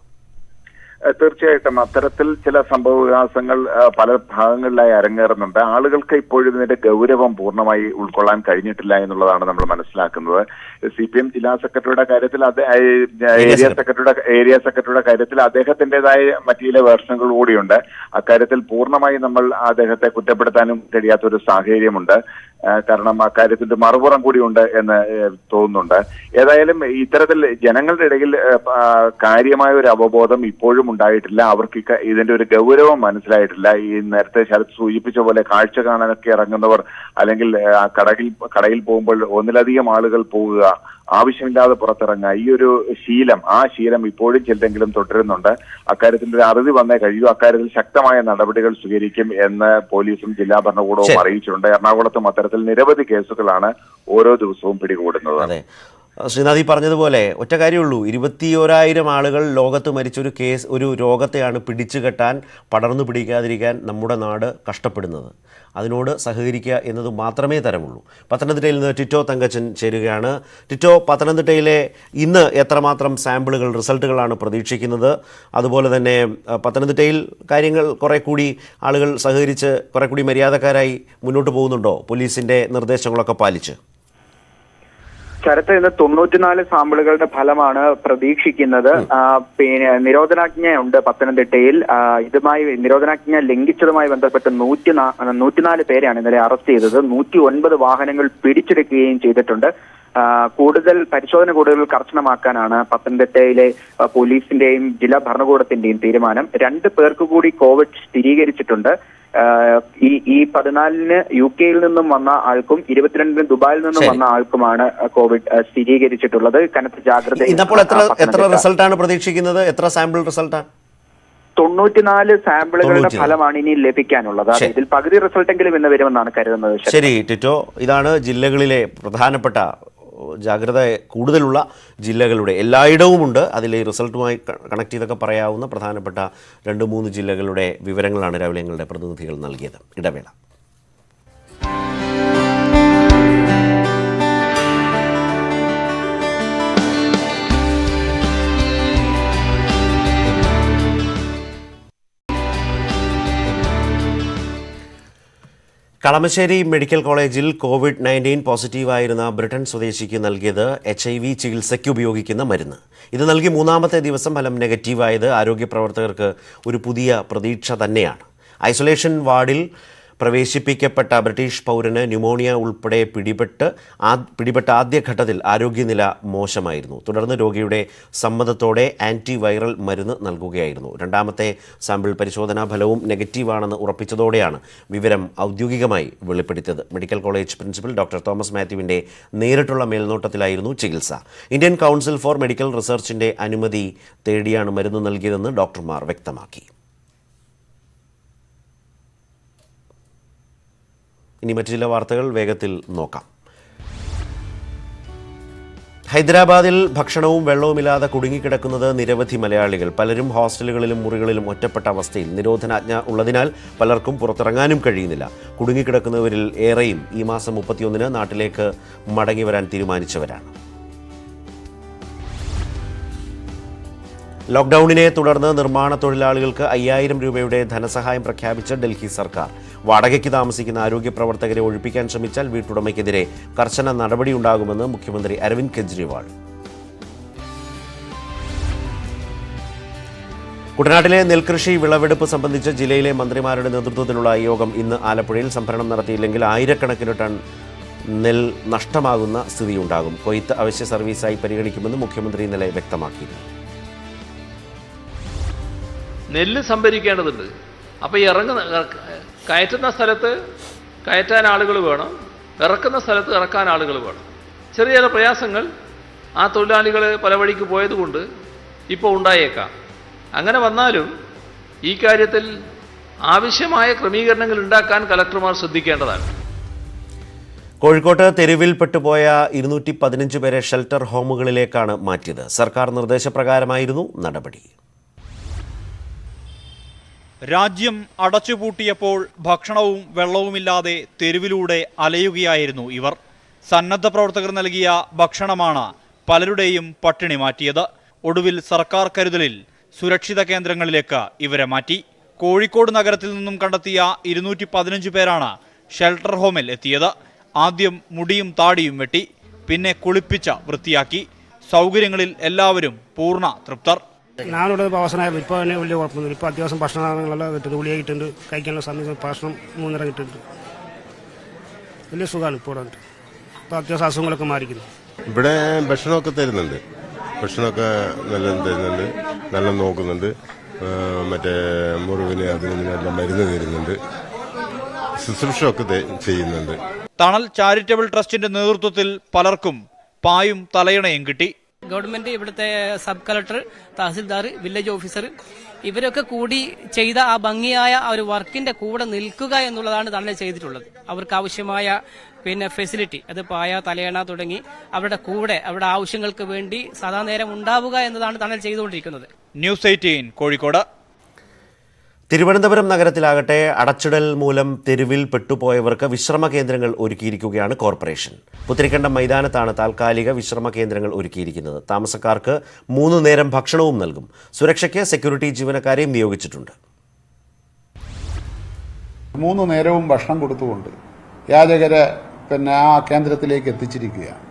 തീർച്ചയായിട്ടും. അത്തരത്തിൽ ചില സംഭവ വികാസങ്ങൾ പല ഭാഗങ്ങളിലായി അരങ്ങേറുന്നുണ്ട്. ആളുകൾക്ക് ഇപ്പോഴും ഇതിന്റെ ഗൗരവം പൂർണമായി ഉൾക്കൊള്ളാൻ കഴിഞ്ഞിട്ടില്ല എന്നുള്ളതാണ് നമ്മൾ മനസ്സിലാക്കുന്നത്. സി പി എം ജില്ലാ സെക്രട്ടറിയുടെ കാര്യത്തിൽ ഏരിയ സെക്രട്ടറിയുടെ ഏരിയ സെക്രട്ടറിയുടെ കാര്യത്തിൽ അദ്ദേഹത്തിന്റേതായ മറ്റു ചില വേർഷനുകൾ കൂടിയുണ്ട്. അക്കാര്യത്തിൽ പൂർണമായി നമ്മൾ അദ്ദേഹത്തെ കുറ്റപ്പെടുത്താനും കഴിയാത്ത ഒരു സാഹചര്യമുണ്ട് കാരണം അക്കാര്യത്തിന്റെ മറുപുറം കൂടിയുണ്ട് എന്ന് തോന്നുന്നുണ്ട്. ഏതായാലും ഇത്തരത്തിൽ ജനങ്ങളുടെ ഇടയിൽ കാര്യമായ ഒരു അവബോധം ഇപ്പോഴും ഉണ്ടായിട്ടില്ല. അവർക്ക് ഇതിന്റെ ഒരു ഗൗരവം മനസ്സിലായിട്ടില്ല. ഈ നേരത്തെ ശരത് സൂചിപ്പിച്ച പോലെ കാഴ്ച കാണാനൊക്കെ ഇറങ്ങുന്നവർ അല്ലെങ്കിൽ ഏഹ്, കടയിൽ കടയിൽ പോകുമ്പോൾ ഒന്നിലധികം ആളുകൾ ആവശ്യമില്ലാതെ പുറത്തിറങ്ങുക. ഈ ഒരു ശീലം ആ ശീലം ഇപ്പോഴും ചിലതെങ്കിലും തുടരുന്നുണ്ട്. അക്കാര്യത്തിൽ ഒരു അറുതി വന്നേ കഴിയൂ. അക്കാര്യത്തിൽ ശക്തമായ നടപടികൾ സ്വീകരിക്കും എന്ന് പോലീസും ജില്ലാ ഭരണകൂടവും. അറിയിച്ചിട്ടുണ്ട്. എറണാകുളത്തും അത്തരത്തിൽ നിരവധി കേസുകളാണ് ഓരോ ദിവസവും പിടികൂടുന്നത്. ശ്രീനാഥ് പറഞ്ഞതുപോലെ ഒറ്റ കാര്യമുള്ളൂ. ഇരുപത്തിയോരായിരം ആളുകൾ ലോകത്ത് മരിച്ചൊരു കേസ് ഒരു രോഗത്തെയാണ് പിടിച്ചു കെട്ടാൻ പടർന്നു പിടിക്കാതിരിക്കാൻ നമ്മുടെ നാട് കഷ്ടപ്പെടുന്നത്. അതിനോട് സഹകരിക്കുക എന്നത് മാത്രമേ തരമുള്ളൂ. പത്തനംതിട്ടയിൽ നിന്ന് ടിറ്റോ തങ്കച്ചൻ ചേരുകയാണ്. ടിറ്റോ പത്തനംതിട്ടയിലെ ഇന്ന് എത്രമാത്രം സാമ്പിളുകൾ റിസൾട്ടുകളാണ് പ്രതീക്ഷിക്കുന്നത്? അതുപോലെ തന്നെ പത്തനംതിട്ടയിൽ കാര്യങ്ങൾ കുറെ കൂടി ആളുകൾ സഹകരിച്ച് കുറെ കൂടി മര്യാദക്കാരായി മുന്നോട്ട് പോകുന്നുണ്ടോ? പോലീസിന്റെ നിർദ്ദേശങ്ങളൊക്കെ പാലിച്ച്. ശരത്ത് ഇന്ന് തൊണ്ണൂറ്റിനാല് സാമ്പിളുകളുടെ ഫലമാണ് പ്രതീക്ഷിക്കുന്നത്. പിന്നെ നിരോധനാജ്ഞയുണ്ട് പത്തനംതിട്ടയിൽ. ഇതുമായി നിരോധനാജ്ഞ ലംഘിച്ചതുമായി ബന്ധപ്പെട്ട് നൂറ്റി നൂറ്റിനാല് പേരെയാണ് ഇന്നലെ അറസ്റ്റ് ചെയ്തത്. നൂറ്റി ഒൻപത് വാഹനങ്ങൾ പിടിച്ചെടുക്കുകയും ചെയ്തിട്ടുണ്ട്. കൂടുതൽ പരിശോധന കൂടുതൽ കർശനമാക്കാനാണ് പത്തനംതിട്ടയിലെ പോലീസിന്റെയും ജില്ലാ ഭരണകൂടത്തിന്റെയും തീരുമാനം. രണ്ട് പേർക്ക് കൂടി കോവിഡ് സ്ഥിരീകരിച്ചിട്ടുണ്ട്. ഈ ഈ പതിനാലിന് യു കെയിൽ നിന്നും വന്ന ആൾക്കും ഇരുപത്തിരണ്ടിന് ദുബായിൽ നിന്നും. വന്ന ആൾക്കുമാണ് കോവിഡ് സ്ഥിരീകരിച്ചിട്ടുള്ളത്. കനത്ത ജാഗ്രത എത്ര എത്ര റിസൾട്ടാണ് പ്രതീക്ഷിക്കുന്നത്? എത്ര സാമ്പിൾ റിസൾട്ടാണ് തൊണ്ണൂറ്റിനാല് സാമ്പിളുകളുടെ ഫലമാണ് ഇനി ലഭിക്കാനുള്ളത്. ഇതിൽ പകുതി റിസൾട്ടെങ്കിലും ഇന്ന് വരുമെന്നാണ് കരുതുന്നത് ശരി ടിറ്റോ. ഇതാണ് ജില്ലകളിലെ പ്രധാനപ്പെട്ട ജാഗ്രത കൂടുതലുള്ള ജില്ലകളുടെ എല്ലായിടവുമുണ്ട്. അതിൽ ഈ റിസൾട്ടുമായി കണക്ട് ചെയ്തൊക്കെ പറയാവുന്ന പ്രധാനപ്പെട്ട രണ്ട് മൂന്ന് ജില്ലകളുടെ വിവരങ്ങളാണ് രാവിലെ ഞങ്ങളുടെ പ്രതിനിധികൾ നൽകിയത്. ഇടവേള. കളമശ്ശേരി മെഡിക്കൽ കോളേജിൽ കോവിഡ് നയന്റീൻ പോസിറ്റീവായിരുന്ന ബ്രിട്ടൻ സ്വദേശിക്ക് നൽകിയത് എച്ച് ഐ വി ചികിത്സയ്ക്ക് ഉപയോഗിക്കുന്ന മരുന്ന്. ഇത് നൽകി മൂന്നാമത്തെ ദിവസം ഫലം നെഗറ്റീവായത് ആരോഗ്യ പ്രവർത്തകർക്ക് ഒരു പുതിയ പ്രതീക്ഷ തന്നെയാണ്. ഐസൊലേഷൻ വാർഡിൽ പ്രവേശിപ്പിക്കപ്പെട്ട ബ്രിട്ടീഷ് പൗരന് ന്യൂമോണിയ ഉൾപ്പെടെ പിടിപെട്ട് ആ പിടിപെട്ട ആദ്യഘട്ടത്തിൽ ആരോഗ്യനില മോശമായിരുന്നു. തുടർന്ന് രോഗിയുടെ സമ്മതത്തോടെ ആന്റി വൈറൽ മരുന്ന് നൽകുകയായിരുന്നു. രണ്ടാമത്തെ സാമ്പിൾ പരിശോധനാ ഫലവും നെഗറ്റീവാണെന്ന് ഉറപ്പിച്ചതോടെയാണ് വിവരം ഔദ്യോഗികമായി വെളിപ്പെടുത്തിയത്. Medical college principal doctor Thomas മാത്യുവിന്റെ നേരിട്ടുള്ള മേൽനോട്ടത്തിലായിരുന്നു ചികിത്സ. ഇന്ത്യൻ കൗൺസിൽ ഫോർ മെഡിക്കൽ റിസർച്ചിന്റെ അനുമതി തേടിയാണ് മരുന്ന് നൽകിയതെന്ന് ഡോക്ടർമാർ വ്യക്തമാക്കി. ഇനി മറ്റു ചില വാർത്തകൾ വേഗത്തിൽ നോക്കാം. ഹൈദരാബാദിൽ ഭക്ഷണവും വെള്ളവുമില്ലാതെ കുടുങ്ങിക്കിടക്കുന്നത് നിരവധി മലയാളികൾ. പലരും ഹോസ്റ്റലുകളിലും മുറികളിലും ഒറ്റപ്പെട്ട അവസ്ഥയിൽ നിരോധനാജ്ഞ ഉള്ളതിനാൽ പലർക്കും പുറത്തിറങ്ങാനും കഴിയുന്നില്ല. കുടുങ്ങിക്കിടക്കുന്നവരിൽ ഏറെയും ഈ മാസം മുപ്പത്തിയൊന്നിന് നാട്ടിലേക്ക് മടങ്ങി വരാൻ തീരുമാനിച്ചവരാണ്. ലോക്ക്ഡൌണിനെ തുടർന്ന് നിർമ്മാണ തൊഴിലാളികൾക്ക് അയ്യായിരം രൂപയുടെ ധനസഹായം പ്രഖ്യാപിച്ച ഡൽഹി സർക്കാർ. വാടകയ്ക്ക് താമസിക്കുന്ന ആരോഗ്യ പ്രവർത്തകരെ ഒഴിപ്പിക്കാൻ ശ്രമിച്ചാൽ വീട്ടുടമയ്ക്കെതിരെ കർശന നടപടിയുണ്ടാകുമെന്ന് മുഖ്യമന്ത്രി അരവിന്ദ് കെജ്രിവാൾ. കുട്ടനാട്ടിലെ നെൽകൃഷി വിളവെടുപ്പ് സംബന്ധിച്ച് ജില്ലയിലെ മന്ത്രിമാരുടെ നേതൃത്വത്തിലുള്ള യോഗം ഇന്ന് ആലപ്പുഴയിൽ സംഭരണം നടത്തിയില്ലെങ്കിൽ ആയിരക്കണക്കിന് ടൺ നെൽ നഷ്ടമാകുന്ന സ്ഥിതിയുണ്ടാകും. കൊയ്ത്ത് അവശ്യ സർവീസായി പരിഗണിക്കുമെന്ന് മുഖ്യമന്ത്രി ഇന്നലെ വ്യക്തമാക്കി നെല്ല് സംഭരിക്കേണ്ടതുണ്ട്. അപ്പോൾ ഇറങ്ങുന്ന കയറ്റുന്ന സ്ഥലത്ത് കയറ്റാൻ ആളുകൾ വേണം ഇറക്കുന്ന സ്ഥലത്ത് ഇറക്കാൻ ആളുകൾ വേണം. ചെറിയ ചില പ്രയാസങ്ങൾ ആ തൊഴിലാളികൾ പല വഴിക്ക് പോയതുകൊണ്ട് ഇപ്പോൾ ഉണ്ടായേക്കാം. അങ്ങനെ വന്നാലും ഈ കാര്യത്തിൽ ആവശ്യമായ ക്രമീകരണങ്ങൾ ഉണ്ടാക്കാൻ കലക്ടർമാർ ശ്രദ്ധിക്കേണ്ടതാണ്. കോഴിക്കോട്ട് തെരുവിൽ പെട്ടുപോയ ഇരുന്നൂറ്റി പതിനഞ്ച് പേരെ ഷെൽട്ടർ ഹോമുകളിലേക്കാണ് മാറ്റിയത്. സർക്കാർ നിർദ്ദേശപ്രകാരമായിരുന്നു നടപടി. രാജ്യം അടച്ചുപൂട്ടിയപ്പോൾ ഭക്ഷണവും വെള്ളവുമില്ലാതെ തെരുവിലൂടെ അലയുകയായിരുന്നു ഇവർ. സന്നദ്ധ പ്രവർത്തകർ നൽകിയ ഭക്ഷണമാണ് പലരുടെയും പട്ടിണി മാറ്റിയത്. ഒടുവിൽ സർക്കാർ കരുതലിൽ സുരക്ഷിത കേന്ദ്രങ്ങളിലേക്ക് ഇവരെ മാറ്റി. കോഴിക്കോട് നഗരത്തിൽ നിന്നും കണ്ടെത്തിയ ഇരുന്നൂറ്റി പതിനഞ്ച് പേരാണ് ഷെൽട്ടർ ഹോമിൽ എത്തിയത്. ആദ്യം മുടിയും താടിയും വെട്ടി പിന്നെ കുളിപ്പിച്ച വൃത്തിയാക്കി. സൗകര്യങ്ങളിൽ എല്ലാവരും പൂർണ തൃപ്തർ. ഞാനിവിടെ അവസരമായിരുന്നു ഇപ്പൊ തന്നെ വലിയ കുഴപ്പമൊന്നുമില്ല. ഇപ്പൊ അത്യാവശ്യം ഭക്ഷണങ്ങളെല്ലാം കിട്ടുന്നുണ്ട് ഗുളിക കിട്ടുന്നുണ്ട് കഴിക്കാനുള്ള സമയം ഭക്ഷണം മൂന്നര കിട്ടുന്നുണ്ട് വലിയ സുഖമാണ് ഇപ്പോൾ ഇവിടെ വന്നിട്ട്. ഇപ്പോൾ അത്യാവശ്യം അസുഖങ്ങളൊക്കെ മാറിക്കുന്നു ഇവിടെ ഭക്ഷണമൊക്കെ തരുന്നുണ്ട്. ഭക്ഷണമൊക്കെ നല്ല തരുന്നുണ്ട്. നല്ല നോക്കുന്നുണ്ട്. മറ്റേ മുറിവിന് അതിന് ഇതിനെല്ലാം മരുന്ന് തരുന്നുണ്ട്. ശുശ്രൂഷമൊക്കെ ചെയ്യുന്നുണ്ട്. തണൽ ചാരിറ്റബിൾ ട്രസ്റ്റിന്റെ നേതൃത്വത്തിൽ പലർക്കും പായും തലയണയും കിട്ടി. ഗവൺമെന്റ് ഇവിടുത്തെ sub collector tahsildar village officer ഇവരൊക്കെ കൂടി ചെയ്ത ആ ഭംഗിയായ ആ ഒരു വർക്കിന്റെ കൂടെ നിൽക്കുക എന്നുള്ളതാണ് തന്നെ ചെയ്തിട്ടുള്ളത്. അവർക്ക് ആവശ്യമായ പിന്നെ ഫെസിലിറ്റി അത് പായ തലയണ തുടങ്ങി അവരുടെ കൂടെ അവരുടെ ആവശ്യങ്ങൾക്ക് വേണ്ടി സദാ നേരം ഉണ്ടാവുക എന്നതാണ് തന്നെ ചെയ്തുകൊണ്ടിരിക്കുന്നത്. News eighteen Kozhikode. തിരുവനന്തപുരം നഗരത്തിലാകട്ടെ അടച്ചിടൽ മൂലം തെരുവിൽ പെട്ടുപോയവർക്ക് വിശ്രമ കേന്ദ്രങ്ങൾ ഒരുക്കിയിരിക്കുകയാണ് കോർപ്പറേഷൻ. പുത്തിരിക്കണ്ടം മൈതാനത്താണ് താൽക്കാലിക വിശ്രമ കേന്ദ്രങ്ങൾ ഒരുക്കിയിരിക്കുന്നത്. താമസക്കാർക്ക് മൂന്ന് നേരം ഭക്ഷണവും നൽകും. സുരക്ഷയ്ക്ക് സെക്യൂരിറ്റി ജീവനക്കാരെയും നിയോഗിച്ചിട്ടുണ്ട്. മൂന്ന് നേരവും ഭക്ഷണം കൊടുത്തുകൊണ്ട് യാചകരെ പിന്നെ ആ കേന്ദ്രത്തിലേക്ക് എത്തിച്ചിരിക്കുകയാണ്.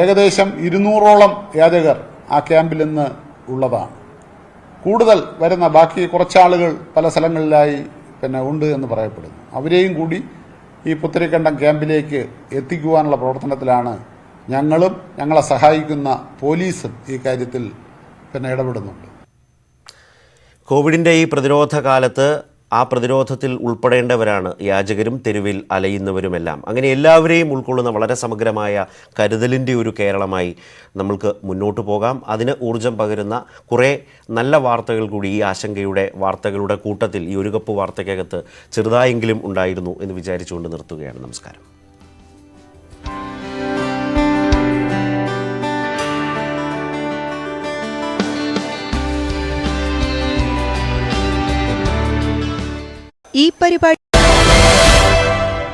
ഏകദേശം ഇരുന്നൂറോളം യാചകർ ആ ക്യാമ്പിൽ നിന്ന് ഉള്ളതാണ്. കൂടുതൽ വരുന്ന ബാക്കി കുറച്ചാളുകൾ പല സ്ഥലങ്ങളിലായി പിന്നെ ഉണ്ട് എന്ന് പറയപ്പെടുന്നു. അവരെയും കൂടി ഈ പുത്തരിക്കണ്ടം ക്യാമ്പിലേക്ക് എത്തിക്കുവാനുള്ള പ്രവർത്തനത്തിലാണ് ഞങ്ങളും ഞങ്ങളെ സഹായിക്കുന്ന പോലീസും ഈ കാര്യത്തിൽ പിന്നെ ഇടപെടുന്നുണ്ട്. കോവിഡിന്റെ ഈ പ്രതിരോധ കാലത്ത് ആ പ്രതിരോധത്തിൽ ഉൾപ്പെടേണ്ടവരാണ് യാചകരും തെരുവിൽ അലയുന്നവരുമെല്ലാം. അങ്ങനെ എല്ലാവരെയും ഉൾക്കൊള്ളുന്ന വളരെ സമഗ്രമായ കരുതലിന്റെ ഒരു കേരളമായി നമ്മൾക്ക് മുന്നോട്ട് പോകാം. അതിന് ഊർജം പകരുന്ന കുറേ നല്ല വാർത്തകൾ കൂടി ഈ ആശങ്കയുടെ വാർത്തകളുടെ കൂട്ടത്തിൽ ഈ ഒരു കപ്പ് വാർത്തയ്ക്കകത്ത് ചെറുതായെങ്കിലും ഉണ്ടായിരുന്നു എന്ന് വിചാരിച്ചുകൊണ്ട് നിർത്തുകയാണ്. നമസ്കാരം. ഈ പരിപാടി